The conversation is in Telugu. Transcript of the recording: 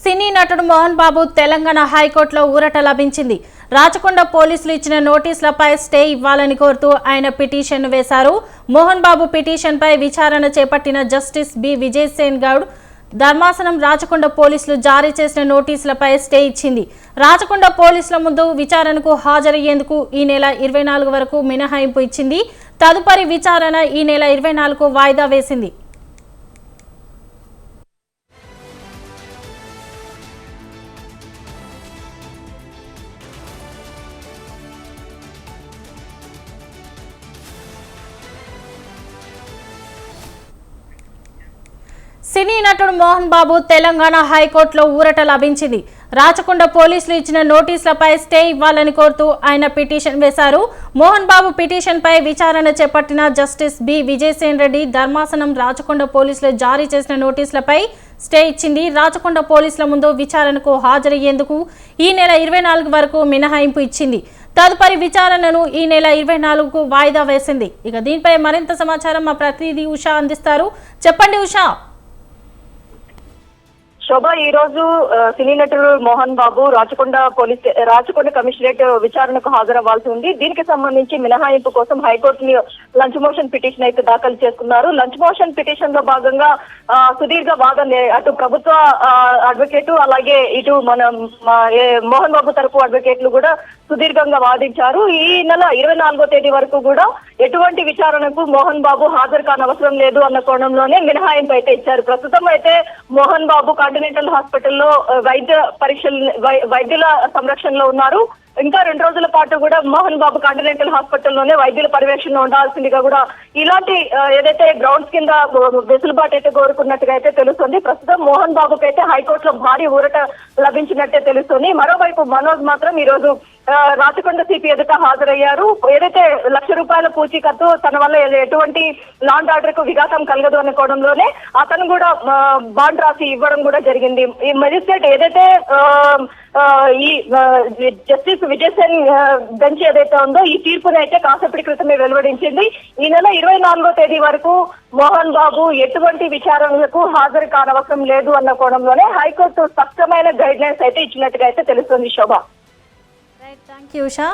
సినీ నటుడు మోహన్ బాబు తెలంగాణ హైకోర్టులో ఊరట లభించింది. రాచకొండ పోలీసులు ఇచ్చిన నోటీసులపై స్టే ఇవ్వాలని కోరుతూ ఆయన పిటిషన్ వేశారు. మోహన్ బాబు పిటిషన్పై విచారణ చేపట్టిన జస్టిస్ బి. విజయసేన్ గౌడ్ ధర్మాసనం రాచకొండ పోలీసులు జారీ చేసిన నోటీసులపై స్టే ఇచ్చింది. రాచకొండ పోలీసుల ముందు విచారణకు హాజరయ్యేందుకు ఈ నెల ఇరవై నాలుగు వరకు మినహాయింపు ఇచ్చింది. తదుపరి విచారణ ఈ నెల ఇరవై నాలుగు వాయిదా వేసింది. సినీ నటుడు మోహన్ బాబు తెలంగాణ హైకోర్టులో ఊరట లభించింది. రాచకొండ పోలీసులు ఇచ్చిన నోటీసులపై స్టే ఇవ్వాలని కోరుతూ ఆయన పిటిషన్ వేశారు. మోహన్ బాబు పిటిషన్పై విచారణ చేపట్టిన జస్టిస్ బి. విజయసేన్ రెడ్డి ధర్మాసనం రాచకొండ పోలీసులు జారీ చేసిన నోటీసులపై స్టే ఇచ్చింది. రాచకొండ పోలీసుల ముందు విచారణకు హాజరయ్యేందుకు ఈ నెల ఇరవై నాలుగు వరకు మినహాయింపు ఇచ్చింది. తదుపరి విచారణను ఈ నెల ఇరవై నాలుగుకు వాయిదా వేసింది. ఇక దీనిపై మరింత సమాచారం మా ప్రతినిధి ఉషా అందిస్తారు. చెప్పండి ఉషా. శోభ ఈ రోజు సినీ నటుడు మోహన్ బాబు రాచకొండ పోలీస్ రాచకొండ కమిషనరేట్ విచారణకు హాజరవ్వాల్సి ఉంది. దీనికి సంబంధించి మినహాయింపు కోసం హైకోర్టుని లంచ్ మోషన్ పిటిషన్ అయితే దాఖలు చేసుకున్నారు. లంచ్ మోషన్ పిటిషన్లో భాగంగా ఆ, సుదీర్ఘ వాదన అటు ప్రభుత్వ అడ్వకేట్ అలాగే ఇటు మన మోహన్ బాబు తరపు అడ్వకేట్లు కూడా సుదీర్ఘంగా వాదించారు. ఈ నెల ఇరవై నాలుగో తేదీ వరకు కూడా ఎటువంటి విచారణకు మోహన్ బాబు హాజరు కానవసరం లేదు అన్న కోణంలోనే మినహాయింపు అయితే ఇచ్చారు. ప్రస్తుతం అయితే మోహన్ బాబు కాంటినెంటల్ హాస్పిటల్లో వైద్య పరీక్షలు వై- వైద్యుల సంరక్షణలో ఉన్నారు. ఇంకా రెండు రోజుల పాటు కూడా మోహన్ బాబు కాంటినెంటల్ హాస్పిటల్లోనే వైద్యుల పర్యవేక్షణ ఉండాల్సిందిగా కూడా ఇలాంటి ఏదైతే గ్రౌండ్స్ కింద వెసులుబాటు అయితే కోరుకున్నట్టుగా అయితే తెలుస్తుంది. ప్రస్తుతం మోహన్ బాబుకి అయితే హైకోర్టులో భారీ ఊరట లభించినట్టే తెలుస్తుంది. మరోవైపు మనోజ్ మాత్రం ఈ రోజు రాచకొండ సిపి ఎదుట హాజరయ్యారు. ఏదైతే లక్ష రూపాయల పూచీకత్తు తన వల్ల ఎటువంటి లాండ్ ఆర్డర్కు విఘాతం కలగదు అనుకోవడంలోనే అతను కూడా బాండ్ రాసి ఇవ్వడం కూడా జరిగింది. ఈ మెజిస్ట్రేట్ ఏదైతే ఆ, ఈ జస్టిస్ విజయసేన్ బెంచ్ ఏదైతే ఉందో ఈ తీర్పుని అయితే కాసేపటి క్రితమే వెలువడించింది. ఈ నెల ఇరవై నాలుగో తేదీ వరకు మోహన్ బాబు ఎటువంటి విచారణలకు హాజరు కానవసరం లేదు అన్న కోణంలోనే హైకోర్టు స్పష్టమైన గైడ్ లైన్స్ అయితే ఇచ్చినట్టుగా అయితే తెలుస్తుంది శోభ. की उषा